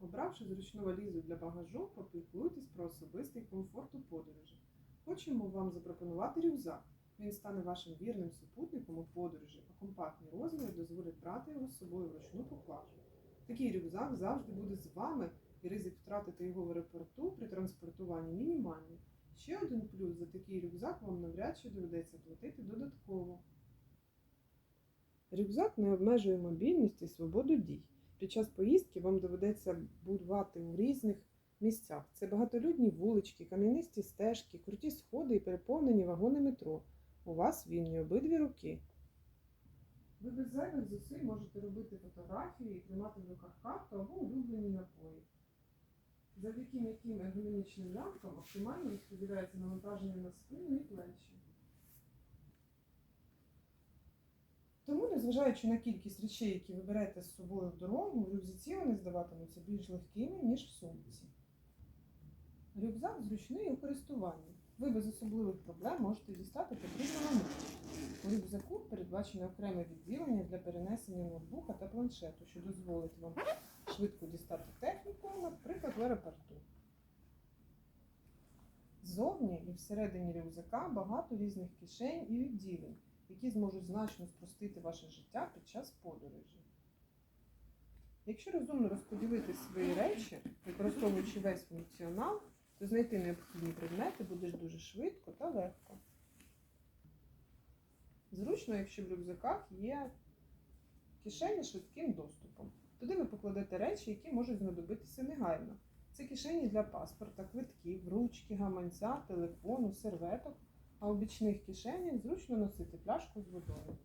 Обравши зручну валізу для багажу, попіклуйтесь про особистий комфорт у подорожі. Хочемо вам запропонувати рюкзак. Він стане вашим вірним супутником у подорожі, а компактні розміри дозволять брати його з собою вручну поклажу. Такий рюкзак завжди буде з вами, і ризик втратити його в аеропорту при транспортуванні мінімальний. Ще один плюс за такий рюкзак вам навряд чи доведеться платити додатково. Рюкзак не обмежує мобільність і свободу дій. Під час поїздки вам доведеться бувати у різних місцях. Це багатолюдні вулички, кам'янисті стежки, круті сходи і переповнені вагони метро. У вас вільні обидві руки. Ви без зайвих зусиль можете робити фотографії і тримати в руках карту або улюблені напої. Завдяки м'яким ергономічним лямкам оптимально розподіляється навантаження на спину і плечі. Незважаючи на кількість речей, які ви берете з собою в дорогу, в рюкзаці вони здаватимуться більш легкими, ніж в сумці. Рюкзак зручний у користуванні. Ви без особливих проблем можете дістати потрібну річ. У рюкзаку передбачене окреме відділення для перенесення ноутбука та планшету, що дозволить вам швидко дістати техніку, наприклад, в аеропорту. Ззовні і всередині рюкзака багато різних кишень і відділень, які зможуть значно спростити ваше життя під час подорожі. Якщо розумно розподілити свої речі, використовуючи весь функціонал, то знайти необхідні предмети буде дуже швидко та легко. Зручно, якщо в рюкзаках є кишені швидким доступом. Туди ви покладете речі, які можуть знадобитися негайно. Це кишені для паспорта, квитків, ручки, гаманця, телефону, серветок, а у бічних кишенях зручно носити пляшку з водою.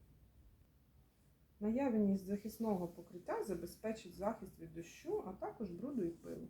Наявність захисного покриття забезпечить захист від дощу, а також бруду і пилу.